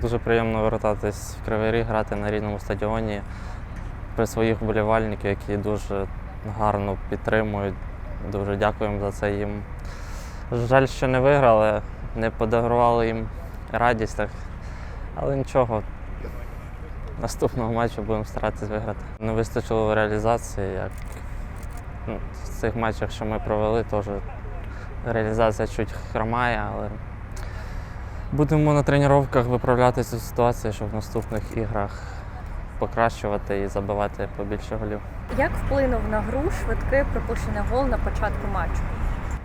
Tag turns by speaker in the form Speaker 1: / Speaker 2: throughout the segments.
Speaker 1: Дуже приємно вертатись в Кривий Ріг, грати на рідному стадіоні при своїх вболівальників, які дуже гарно підтримують. Дуже дякуємо за це їм. Жаль, що не виграли, не подарували їм радість, так. але нічого. Наступного матчу будемо старатися виграти. Не вистачило реалізації, як ну, в цих матчах, що ми провели, теж реалізація чуть хромає, але будемо на тренуваннях виправляти цю ситуацію, щоб в наступних іграх покращувати і забивати побільше голів.
Speaker 2: Як вплинув на гру швидкий пропущений гол на початку матчу?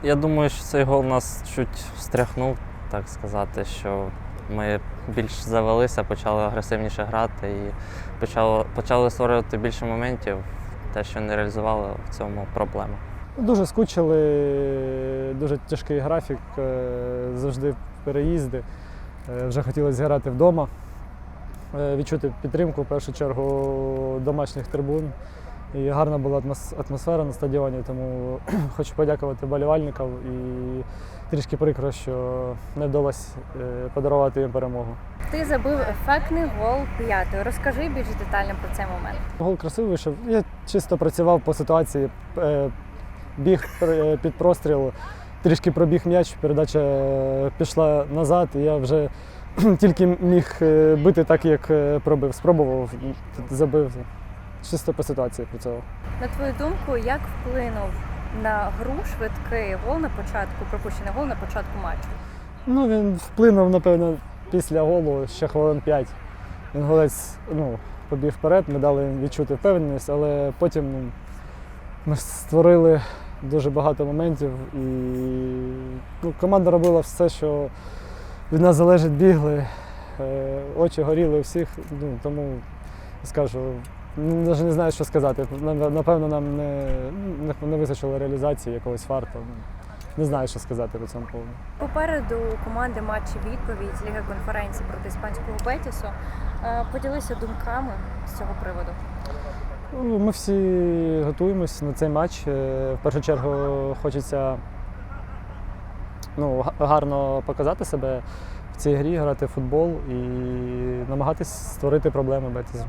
Speaker 1: Я думаю, що цей гол нас чуть встряхнув, так сказати, що ми більш завелися, почали агресивніше грати і почали, почали створювати більше моментів. Те, що не реалізували, в цьому проблема.
Speaker 3: Дуже скучили, дуже тяжкий графік, е, завжди переїзди. Е, Вже хотілося грати вдома, е, відчути підтримку в першу чергу домашніх трибун. І гарна була атмосфера на стадіоні, тому хочу подякувати болівальникам і трішки прикро, що не вдалося е, подарувати їм перемогу.
Speaker 2: Ти забив ефектний гол п'ятий. Розкажи більш детально про цей момент.
Speaker 3: Гол красивий вийшов. Я чисто працював по ситуації, біг під простріл, трішки пробіг м'яч, передача е, пішла назад, і я вже тільки міг е, бити так, як е, пробив. Спробував, забив. Чисто по ситуації працював.
Speaker 2: На твою думку, як вплинув на гру швидкий гол на початку, пропущений гол на початку матчу?
Speaker 3: Ну, він вплинув, напевно, після голу ще хвилин 5. Він голець ну, побіг вперед, ми дали відчути впевненість, але потім ну, ми створили дуже багато моментів і ну, команда робила все, що від нас залежить, бігли, е, очі горіли у всіх, ну, тому скажу. Навіть не знаю, що сказати. Напевно, нам не, не, вистачило реалізації якогось фарту. Не знаю, що сказати по цьому поводу.
Speaker 2: Попереду команди матчі відповідь з Ліги конференції проти іспанського Бетісу. Е, Поділися думками з цього приводу.
Speaker 3: Ми всі готуємось на цей матч. Е, В першу чергу хочеться ну, гарно показати себе в цій грі, грати в футбол і намагатись створити проблеми Бетізу.